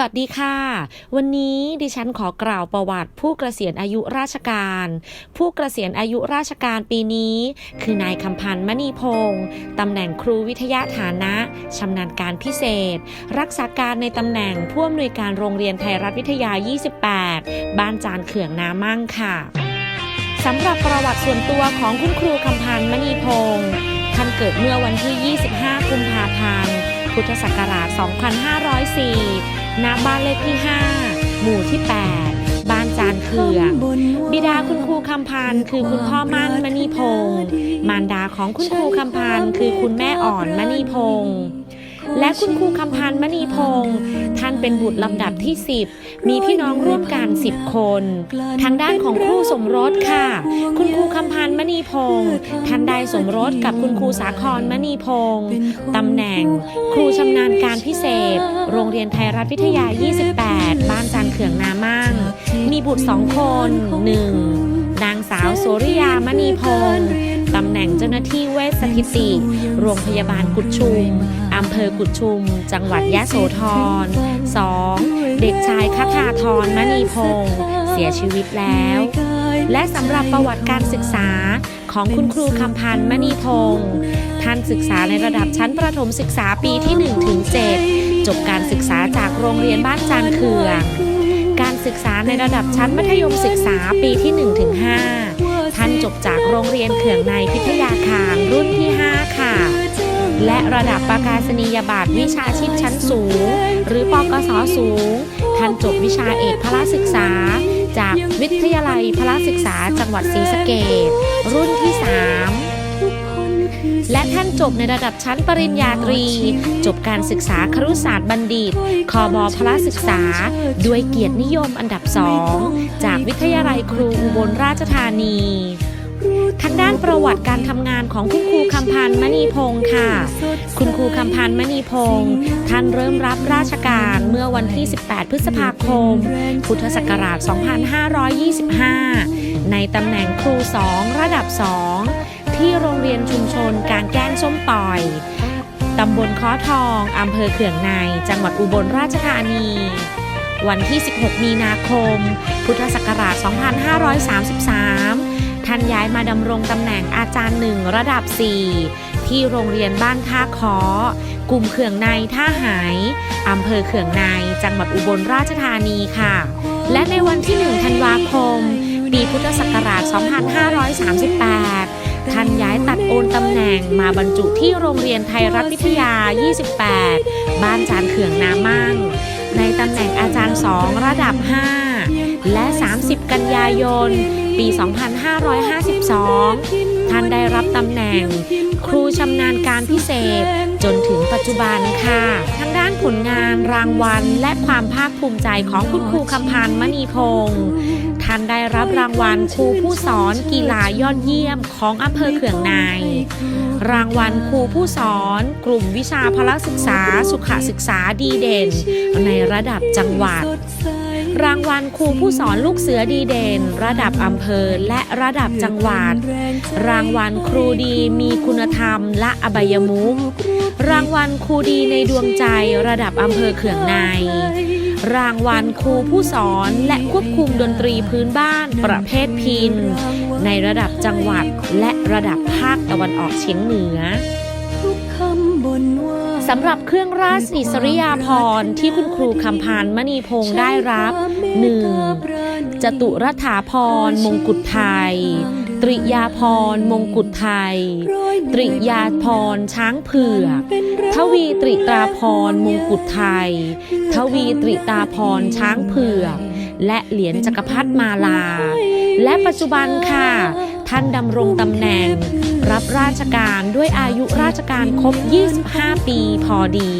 สวัสดีค่ะ วันนี้ดิฉันขอกล่าวประวัติผู้เกษียณอายุราชการ ผู้เกษียณอายุราชการปีนี้ คือนายคำพันธ์มณีพงศ์ตำแหน่งครูวิทยาฐานะชำนาญการพิเศษ รักษาการในตำแหน่งผู้อำนวยการโรงเรียนไทยรัฐวิทยา 28 บ้านจานเขื่องนามั่งค่ะสำหรับประวัติส่วนตัวของคุณครูคำพันธ์มณีพงศ์ท่านเกิดเมื่อวันที่ 25 กุมภาพันธ์ พุทธศักราช 2504 ณ บ้านเลขที่ 5 หมู่ที่ 8 บ้านจานเขื่อบิดาคุณครูคำพันธ์คือคุณพ่อมั่นมณีพงศ์มารดาของคุณครูคำพันธ์คือคุณแม่อ่อนมณีพงศ์ และคุณครูคำพันธ์มณีพงศ์ท่านเป็นบุตรลำดับที่ 10 มีพี่น้องร่วมกัน 10 คน ทางด้านของครูสมรสค่ะ คุณครูคำพันธ์มณีพงศ์ท่านได้สมรสกับคุณครูสาครมณีพงศ์ตำแหน่ง ครูชำนาญการพิเศษ โรงเรียนไทยรัฐวิทยา 28 บ้านจันเขื่องนามั่ง มีบุตรสองคนหนึ่งนางสาวโสริยามณีพงศ์ตำแหน่งเจ้าหน้าที่เวชสถิติ โรงพยาบาลกุดชุม อำเภอกุดชุม จังหวัดยะโสธร 2. เด็กชายคทาธรมณีพงศ์เสียชีวิตแล้ว และสำหรับประวัติการศึกษาของคุณครูคำพันธ์มณีพงศ์ท่านศึกษาในระดับชั้นประถมศึกษาปีที่1ถึง7จบการศึกษาจากโรงเรียนบ้านจานเขื่องการศึกษาในระดับชั้นมัธยมศึกษาปีที่1ถึง5ท่านจบจากโรงเรียนเขื่องในพิทยาคารรุ่นที่ 5 ค่ะ และระดับประกาศนียบัตรวิชาชีพชั้นสูง หรือปกศสูง ท่านจบวิชาเอกพละศึกษา จากวิทยาลัยพละศึกษาจังหวัดศรีสะเกษรุ่นที่ 3และท่านจบในระดับชั้นปริญญาตรี จบการศึกษาครุศาสตร์บัณฑิต คอบอพละศึกษา ด้วยเกียรตินิยมอันดับสอง จากวิทยาลัยครูอุบลราชธานี ทางด้านประวัติการทำงานของคุณครูคำพันธ์มณีพงศ์ค่ะ คุณครูคำพันธ์มณีพงศ์ท่านเริ่มรับราชการเมื่อวันที่ 18 พฤษภาคม พุทธศักราช 2525 ในตำแหน่งครู 2 ระดับ 2 ที่โรงเรียนชุมชนการแกล้งส้มปล่อย ตำบลค้อทอง อำเภอเขื่องใน จังหวัดอุบลราชธานีวันที่ 16 มีนาคม พุทธศักราช 2533 ท่านย้ายมาดำรงตำแหน่งอาจารย์หนึ่งระดับ 4 ที่โรงเรียนบ้านท่าคอกลุ่มเขื่องในท่าหายอำเภอเขื่องในจังหวัดอุบลราชธานีค่ะ และในวันที่ 1 ธันวาคม ปีพุทธศักราช 2538ท่านย้ายตัดโอนตำแหน่งมาบรรจุที่โรงเรียนไทยรัฐวิทยา 28 บ้านจานเขื่องนามั่ง ในตำแหน่งอาจารย์ 2 ระดับ 5 และ 30 กันยายน ปี 2552 ท่านได้รับตำแหน่ง ครูชำนาญการพิเศษ จนถึงปัจจุบันค่ะทางด้านผลงานรางวัล และความภาคภูมิใจของคุณครูคำพันธ์มณีพงศ์ท่านได้รับรางวัลครูผู้สอนกีฬายอดเยี่ยมของอำเภอเขื่องในรางวัลครูผู้สอน กลุ่มวิชาพละศึกษา สุขศึกษาดีเด่น ในระดับจังหวัด รางวัลครูผู้สอนลูกเสือดีเด่น ระดับอำเภอและระดับจังหวัด รางวัลครูดีมีคุณธรรมและอบายมุขรางวัลครูดีในดวงใจระดับอำเภอเขื่องใน รางวัลครูผู้สอนและควบคุมดนตรีพื้นบ้านประเภทพิน ในระดับจังหวัดและระดับภาคตะวันออกเฉียงเหนือ สำหรับเครื่องราชอิสริยาภรณ์ที่คุณครูคำพานมณีพงศ์ได้รับ 1. จตุรถาพรมงกุฎไทย ตริยาพรมงกุฎไทย ตริยาพรช้างเผือกทวีตริตาพรมงกุฎไทย ทวีตริตาพรช้างเผือกและเหรียญจักรพรรดิมาลา และปัจจุบันค่ะ ท่านดำรงตำแหน่ง รับราชการด้วยอายุราชการครบ 25 ปีพอดี